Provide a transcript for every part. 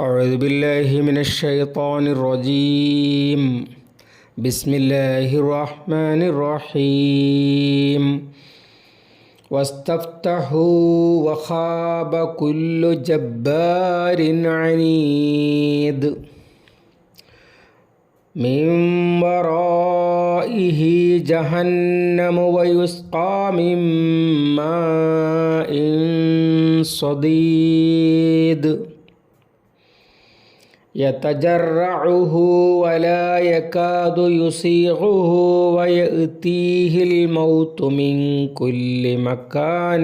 أعوذ بالله من الشيطان الرجيم. بسم الله الرحمن الرحيم. واستفتحوا وخاب كل جبار عنيد. من ورائه جهنم ويسقى من ماء صديد. يتجرعه ولا يكاد يسيغه ويأتيه الموت من كل مكان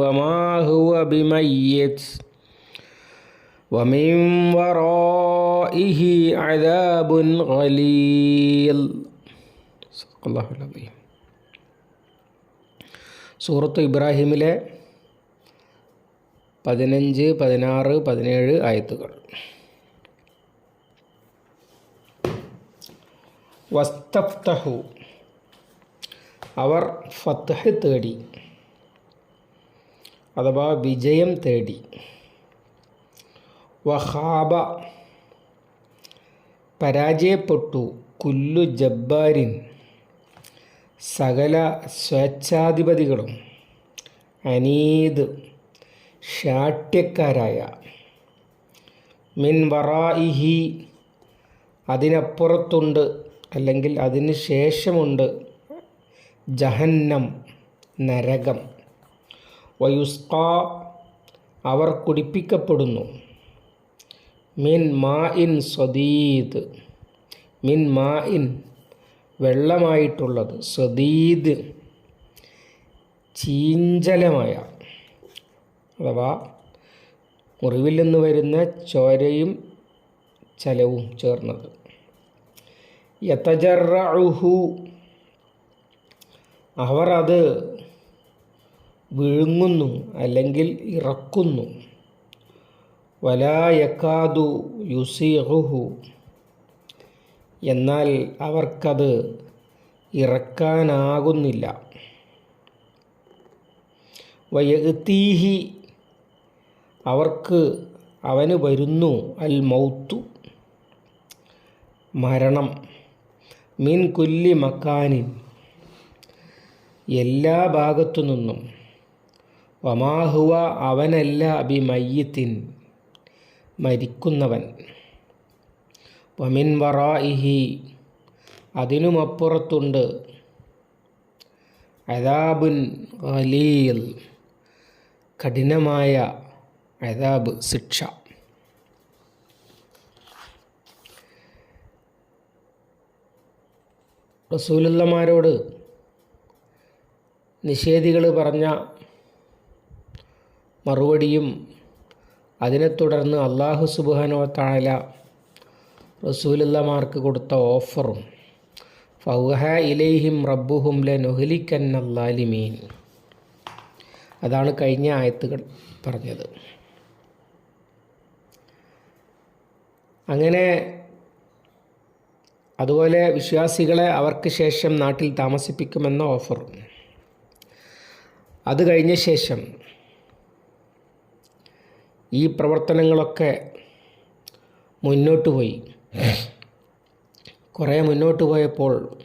وما هو بميت ومن ورائه عذاب غليظ صدق الله العظيم സൂറത്ത് ഇബ്രാഹിമിലെ പതിനഞ്ച് പതിനാറ് പതിനേഴ് ആയത്തുകൾ വസ്തഫ്തഹു. അവർ ഫത്ഹ് തേടി അഥവാ വിജയം തേടി. വഹാബ പരാജയപ്പെട്ടു. കുല്ലു ജബ്ബാരിൻ സകല സ്വേച്ഛാധിപതികളും അനീത് ഷാട്യക്കാരായ മിൻ വറായിഹി അതിനപ്പുറത്തുണ്ട് അല്ലെങ്കിൽ അതിന് ശേഷമുണ്ട് ജഹന്നം നരകം. വയുസ്ക അവർ കുടിപ്പിക്കപ്പെടുന്നു. മിൻ മാ ഇൻ സ്വദീദ് മിൻ മാ ഇൻ വെള്ളമായിട്ടുള്ളത് സ്വദീദ് ചീഞ്ചലമായ അഥവാ മുറിവിൽ നിന്ന് വരുന്ന ചോരയും ചലവും ചേർന്നത്. യതജറഹു അവർ അത് വിഴുങ്ങുന്നു അല്ലെങ്കിൽ ഇറക്കുന്നു. വലായക്കാതു യുസിഹുഹു എന്നാൽ അവർക്കത് ഇറക്കാനാകുന്നില്ല. വയഗത്തീഹി അവർക്ക് അവന് വരുന്നു അൽ മൗത്തു. മരണം. മീൻ കുല്ലി മക്കാനിൻ. എല്ലാ ഭാഗത്തു നിന്നും. വമാഹുവ അവനല്ല അബിമയ്യത്തിൻ മരിക്കുന്നവൻ. വമിൻ വറായിഹി അതിനുമപ്പുറത്തുണ്ട്. അദാബുൻ അലീൽ കഠിനമായ അദാബ് ശിക്ഷ. റസൂലുള്ളമാരോട് നിഷേധികൾ പറഞ്ഞ മറുപടിയും അതിനെ തുടർന്ന് അള്ളാഹു സുബാനോ താഴല റസൂലുള്ളമാർക്ക് കൊടുത്ത ഓഫറും ഫൗഹ ഇലൈഹിം റബ്ബുഹും ല നൊഹലിക്കന്നല്ലാലിമീൻ അതാണ് കഴിഞ്ഞ ആയത്തുകൾ പറഞ്ഞത്. അങ്ങനെ അതുപോലെ വിശ്വാസികളെ അവർക്ക് ശേഷം നാട്ടിൽ താമസിപ്പിക്കുമെന്ന ഓഫർ. അത് കഴിഞ്ഞ ശേഷം ഈ പ്രവർത്തനങ്ങളൊക്കെ മുന്നോട്ട് പോയി. കുറേ മുന്നോട്ട് പോയപ്പോൾ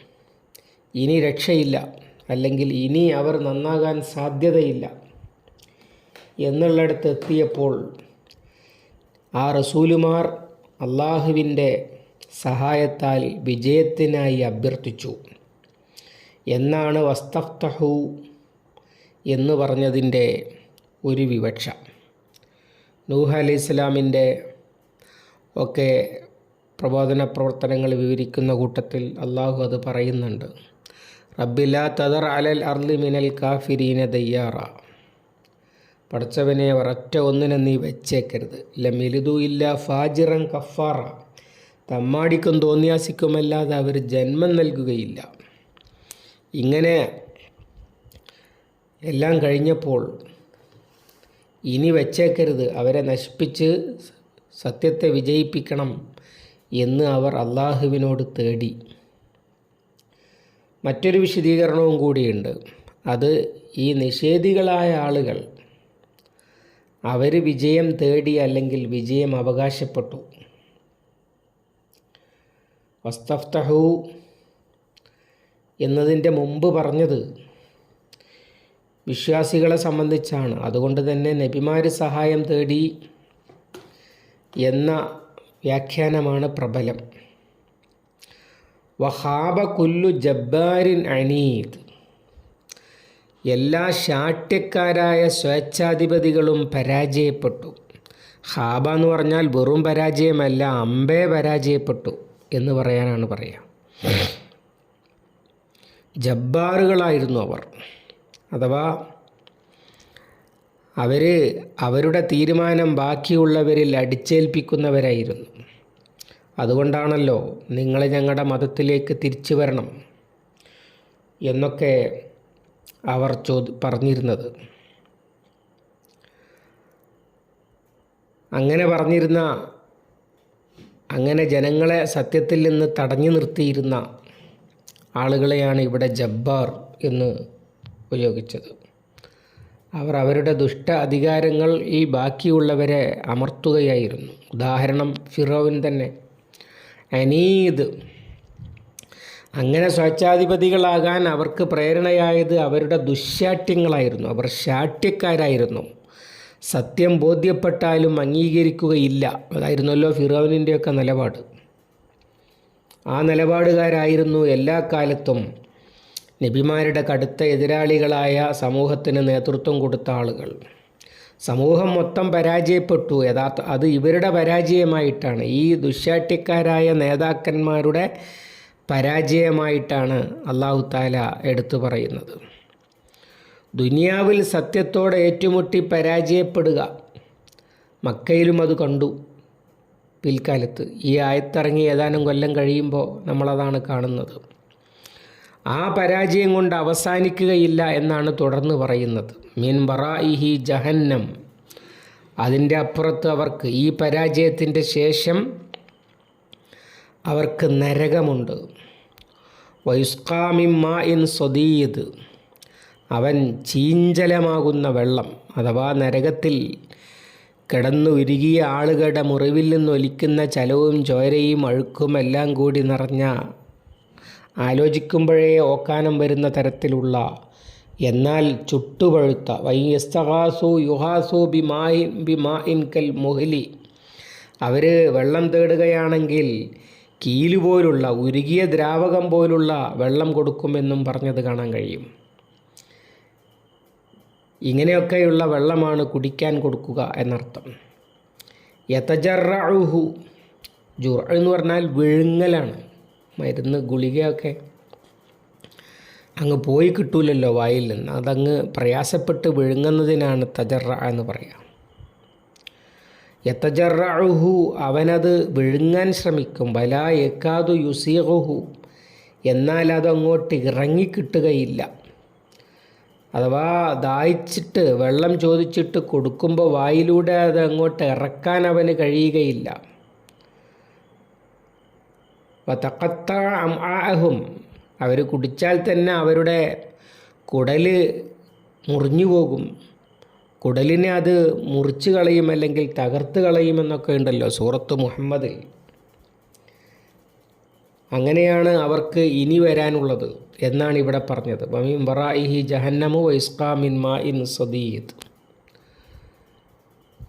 ഇനി രക്ഷയില്ല. അല്ലെങ്കിൽ ഇനി അവർ നന്നാകാൻ സാധ്യതയില്ല എന്നുള്ളിടത്ത് എത്തിയപ്പോൾ ആ റസൂലുമാർ അള്ളാഹുവിന്റെ സഹായത്താൽ വിജയത്തിനായി അഭ്യർത്ഥിച്ചു. എന്നാണ് വസ്തഫ്തഹു എന്ന് പറഞ്ഞതിന്റെ ഒരു വിവക്ഷ. നൂഹ് അലി ഇസ്ലാമിന്റെ ഒക്കെ പ്രബോധന പ്രവർത്തനങ്ങൾ വിവരിക്കുന്ന കൂട്ടത്തിൽ അള്ളാഹു അത് പറയുന്നുണ്ട്. റബ്ബില തദർ അലൽ അർലി മിനൽ കാഫിരീന ദയ്യാറ. പഠിച്ചവനെ ഒരൊറ്റ ഒന്നിനെ നീ വെച്ചേക്കരുത്. ലമിലുദു ഇല്ല ഫാജിറൻ കഫാറ. തമ്മാടിക്കും തോന്നിയാസിക്കുമല്ലാതെ അവർ ജന്മം നൽകുകയില്ല. ഇങ്ങനെ എല്ലാം കഴിഞ്ഞപ്പോൾ ഇനി വെച്ചേക്കരുത്. അവരെ നശിപ്പിച്ച് സത്യത്തെ വിജയിപ്പിക്കണം എന്ന് അവർ അള്ളാഹുവിനോട് തേടി. മറ്റൊരു വിശദീകരണവും കൂടിയുണ്ട്. അത് ഈ നിഷേധികളായ ആളുകൾ അവർ വിജയം തേടി അല്ലെങ്കിൽ വിജയം അവകാശപ്പെട്ടു. വസ്തഫ്തഹു എന്നതിന്റെ മുമ്പ് പറഞ്ഞത് വിശ്വാസികളെ സംബന്ധിച്ചാണ്. അതുകൊണ്ട് തന്നെ നബിമാർ സഹായം തേടി എന്ന വ്യാഖ്യാനമാണ് പ്രബലം. വഹാബ കുല്ലു ജബ്ബാരിൻ അനീത് എല്ലാ ശാഠ്യക്കാരായ സ്വേച്ഛാധിപതികളും പരാജയപ്പെട്ടു. ഹാബ എന്ന് പറഞ്ഞാൽ വെറും പരാജയമല്ല അമ്പേ പരാജയപ്പെട്ടു. എന്ന് പറയാനാണ് പറയുക. ജബ്ബാറുകളായിരുന്നു അവർ. അഥവാ അവർ അവരുടെ തീരുമാനം ബാക്കിയുള്ളവരിൽ അടിച്ചേൽപ്പിക്കുന്നവരായിരുന്നു. അതുകൊണ്ടാണല്ലോ നിങ്ങൾ ഞങ്ങളുടെ മതത്തിലേക്ക് തിരിച്ചു വരണം എന്നൊക്കെ അവർ ചോദി പറഞ്ഞിരുന്നത്. അങ്ങനെ പറഞ്ഞിരുന്ന അങ്ങനെ ജനങ്ങളെ സത്യത്തിൽ നിന്ന് തടഞ്ഞു നിർത്തിയിരുന്ന ആളുകളെയാണ് ഇവിടെ ജബ്ബാർ എന്ന് ഉപയോഗിച്ചത്. അവർ അവരുടെ ദുഷ്ട അധികാരങ്ങൾ ഈ ബാക്കിയുള്ളവരെ അമർത്തുകയായിരുന്നു. ഉദാഹരണം ഫിറോവിൻ തന്നെ. അനീദ്. അങ്ങനെ സ്വച്ഛാധിപതികളാകാൻ അവർക്ക് പ്രേരണയായത് അവരുടെ ദുശാഠ്യങ്ങളായിരുന്നു അവർ ശാഠ്യക്കാരായിരുന്നു. സത്യം ബോധ്യപ്പെട്ടാലും അംഗീകരിക്കുകയില്ല. അതായിരുന്നല്ലോ ഫിറോവിനിന്റെയൊക്കെ നിലപാട്. ആ നിലപാടുകാരായിരുന്നു എല്ലാ കാലത്തും നബിമാരുടെ കടുത്ത എതിരാളികളായ സമൂഹത്തിന് നേതൃത്വം കൊടുത്ത ആളുകൾ. സമൂഹം മൊത്തം പരാജയപ്പെട്ടു. യഥാർത്ഥ അത് ഇവരുടെ പരാജയമായിട്ടാണ്. ഈ ദുശാട്ടിക്കാരായ നേതാക്കന്മാരുടെ പരാജയമായിട്ടാണ് അള്ളാഹു താല എടുത്തു പറയുന്നത്. ദുനിയാവിൽ സത്യത്തോടെ ഏറ്റുമുട്ടി പരാജയപ്പെടുക. മക്കയിലും അത് കണ്ടു. പിൽക്കാലത്ത് ഈ ആയത്തിറങ്ങി ഏതാനും കൊല്ലം കഴിയുമ്പോൾ നമ്മളതാണ് കാണുന്നത്. ആ പരാജയം കൊണ്ട് അവസാനിക്കുകയില്ല എന്നാണ് തുടർന്ന് പറയുന്നത്. മീൻ ബറായിഹി ജഹന്നം. അതിന്റെ അപ്പുറത്ത് അവർക്ക് ഈ പരാജയത്തിന്റെ ശേഷം അവർക്ക് നരകമുണ്ട്. വൈസ്കാമിമ്മ ഇൻ സ്വദീയത് അവൻ ചീഞ്ചലമാകുന്ന വെള്ളം അഥവാ നരകത്തിൽ കിടന്നു ഉരുകിയ ആളുകളുടെ മുറിവിൽ നിന്നൊലിക്കുന്ന ചലവും ചോരയും അഴുക്കും എല്ലാം കൂടി നിറഞ്ഞ ആലോചിക്കുമ്പോഴേ ഓക്കാനം വരുന്ന തരത്തിലുള്ള എന്നാൽ ചുട്ടുപഴുത്ത വൈസ്തഹാസു യുഹാസു ബിമായിൻ ബിമാഇൻകൽ കൽ മുഹലി. അവർ വെള്ളം തേടുകയാണെങ്കിൽ കീലുപോലുള്ള ഉരുകിയ ദ്രാവകം പോലുള്ള വെള്ളം കൊടുക്കുമെന്നും പറഞ്ഞത് കാണാൻ കഴിയും. ഇങ്ങനെയൊക്കെയുള്ള വെള്ളമാണ് കുടിക്കാൻ കൊടുക്കുക എന്നർത്ഥം. യതജറഹു ജുറ എന്ന് പറഞ്ഞാൽ വിഴുങ്ങലാണ്. മരുന്ന് ഗുളികയൊക്കെ അങ്ങ് പോയി കിട്ടൂലല്ലോ വായിൽ നിന്ന്. അതങ്ങ് പ്രയാസപ്പെട്ട് വിഴുങ്ങുന്നതിനാണ് തജറ എന്ന് പറയുക. യത്തജറഹു അവനത് വിഴുങ്ങാൻ ശ്രമിക്കും. വല എക്കാതു യുസീഹു എന്നാൽ അതങ്ങോട്ട് ഇറങ്ങിക്കിട്ടുകയില്ല. അഥവാ ദാഹിച്ചിട്ട് വെള്ളം ചോദിച്ചിട്ട് കൊടുക്കുമ്പോൾ വായിലൂടെ അത് അങ്ങോട്ട് ഇറക്കാൻ അവന് കഴിയുകയില്ല. വതക്കത്ത ആഹും അവർ കുടിച്ചാൽ തന്നെ അവരുടെ കുടൽ മുറിഞ്ഞു പോകും. കുടലിനെ അത് മുറിച്ച് കളയും അല്ലെങ്കിൽ തകർത്ത് കളയുമെന്നൊക്കെ ഉണ്ടല്ലോ സൂറത്ത് മുഹമ്മദിൽ. അങ്ങനെയാണ് അവർക്ക് ഇനി വരാനുള്ളത്. എന്നാണ് ഇവിടെ പറഞ്ഞത്. വമീം വറായിഹി ജഹന്നമു വൈസ്കാമിൻ മാ ഇൻ സദീദ്.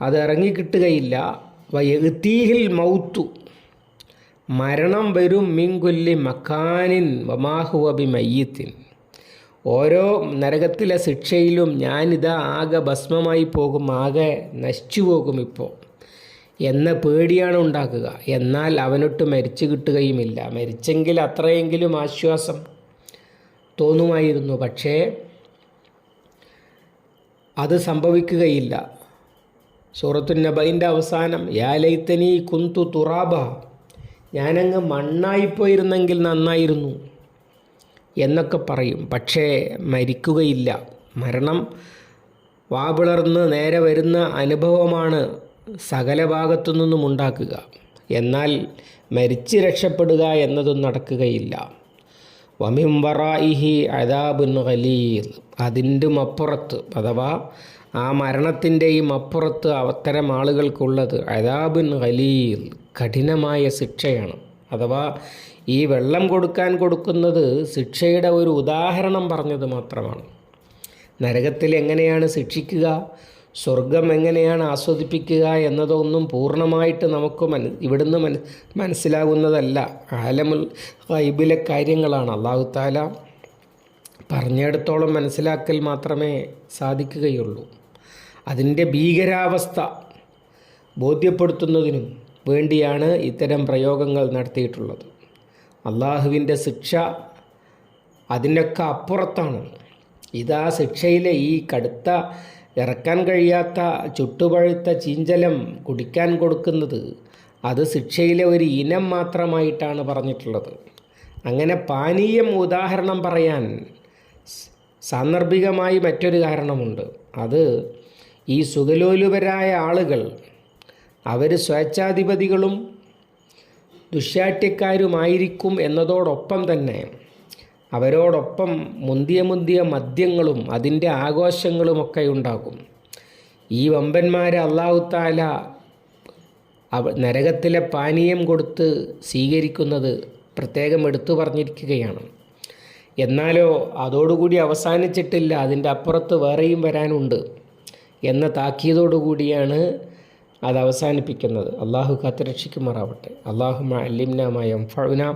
അത് ഇറങ്ങിക്കിട്ടുകയില്ല. വയത്തീഹിൽ മൗത്തു. മരണം വരും മിങ്കുല്ലി മക്കാനിൻ വമാഹുവബി മയ്യത്തിൻ ഓരോ നരകത്തിലെ ശിക്ഷയിലും ഞാനിതാ ആകെ ഭസ്മമായി പോകും ആകെ നശിച്ചു പോകും ഇപ്പോൾ. എന്ന പേടിയാണ് ഉണ്ടാക്കുക എന്നാൽ അവനൊട്ട് മരിച്ചു കിട്ടുകയുമില്ല. മരിച്ചെങ്കിൽ അത്രയെങ്കിലും ആശ്വാസം തോന്നുമായിരുന്നു. പക്ഷേ അത് സംഭവിക്കുകയില്ല. സൂറത്തു നബൈന്റെ അവസാനം യാലൈത്തനി കുന്തു തുറാബ ഞാനങ്ങ് മണ്ണായിപ്പോയിരുന്നെങ്കിൽ നന്നായിരുന്നു എന്നൊക്കെ പറയും. പക്ഷേ മരിക്കുകയില്ല. മരണം വാപിളർന്ന് നേരെ വരുന്ന അനുഭവമാണ് സകല ഭാഗത്തു നിന്നും ഉണ്ടാക്കുക. എന്നാൽ മരിച്ച് രക്ഷപ്പെടുക എന്നതും നടക്കുകയില്ല. വമിംവറായിഹി അദാബുൻ ഖലീൽ. അതിന്റെ അപ്പുറത്ത് അഥവാ ആ മരണത്തിന്റെയും അപ്പുറത്ത് അത്തരം ആളുകൾക്കുള്ളത് അദാബുൻ ഖലീൽ കഠിനമായ ശിക്ഷയാണ്. അഥവാ ഈ വെള്ളം കൊടുക്കാൻ കൊടുക്കുന്നത് ശിക്ഷയുടെ ഒരു ഉദാഹരണം പറഞ്ഞത് മാത്രമാണ്. നരകത്തിൽ എങ്ങനെയാണ് ശിക്ഷിക്കുക? സ്വർഗം എങ്ങനെയാണ് ആസ്വദിപ്പിക്കുക എന്നതൊന്നും പൂർണമായിട്ട് നമുക്ക് മന ഇവിടുന്ന് മന മനസ്സിലാകുന്നതല്ല. ആലമുൽ ഹൈബിലെ കാര്യങ്ങളാണ്. അള്ളാഹു താല പറഞ്ഞിടത്തോളം മനസ്സിലാക്കൽ മാത്രമേ സാധിക്കുകയുള്ളൂ. അതിന്റെ ഭീകരാവസ്ഥ ബോധ്യപ്പെടുത്തുന്നതിനും വേണ്ടിയാണ് ഇത്തരം പ്രയോഗങ്ങൾ നടത്തിയിട്ടുള്ളത്. അള്ളാഹുവിന്റെ ശിക്ഷ അതിനൊക്കെ അപ്പുറത്താണ്. ഇതാ ശിക്ഷയിലെ ഈ കടുത്ത ഇറക്കാൻ കഴിയാത്ത ചുട്ടുപഴുത്ത ചീഞ്ചലം കുടിക്കാൻ കൊടുക്കുന്നത്. അത് ശിക്ഷയിലെ ഒരു ഇനം മാത്രമായിട്ടാണ് പറഞ്ഞിട്ടുള്ളത്. അങ്ങനെ പാനീയം ഉദാഹരണം പറയാൻ സാന്ദർഭികമായി മറ്റൊരു കാരണമുണ്ട്. അത് ഈ സുഖലോലുപരായ ആളുകൾ അവർ സ്വേച്ഛാധിപതികളും ദുശ്ശാഠ്യക്കാരുമായിരിക്കും എന്നതോടൊപ്പം തന്നെ അവരോടൊപ്പം മുന്തിയ മുന്തിയ മദ്യങ്ങളും അതിന്റെ ആഘോഷങ്ങളുമൊക്കെ ഉണ്ടാകും ഈ വമ്പന്മാരെ അള്ളാഹുത്താല നരകത്തിലെ പാനീയം കൊടുത്ത് സ്വീകരിക്കുന്നത് പ്രത്യേകം എടുത്തു പറഞ്ഞിരിക്കുകയാണ്. എന്നാലോ അതോടുകൂടി അവസാനിച്ചിട്ടില്ല അതിന്റെ അപ്പുറത്ത് വേറെയും വരാനുണ്ട് എന്ന താക്കീതോടുകൂടിയാണ് അത് അവസാനിപ്പിക്കുന്നത് അള്ളാഹു കാത്തുരക്ഷിക്കുമാറാവട്ടെ അള്ളാഹു അല്ലിംന എംഫഴുന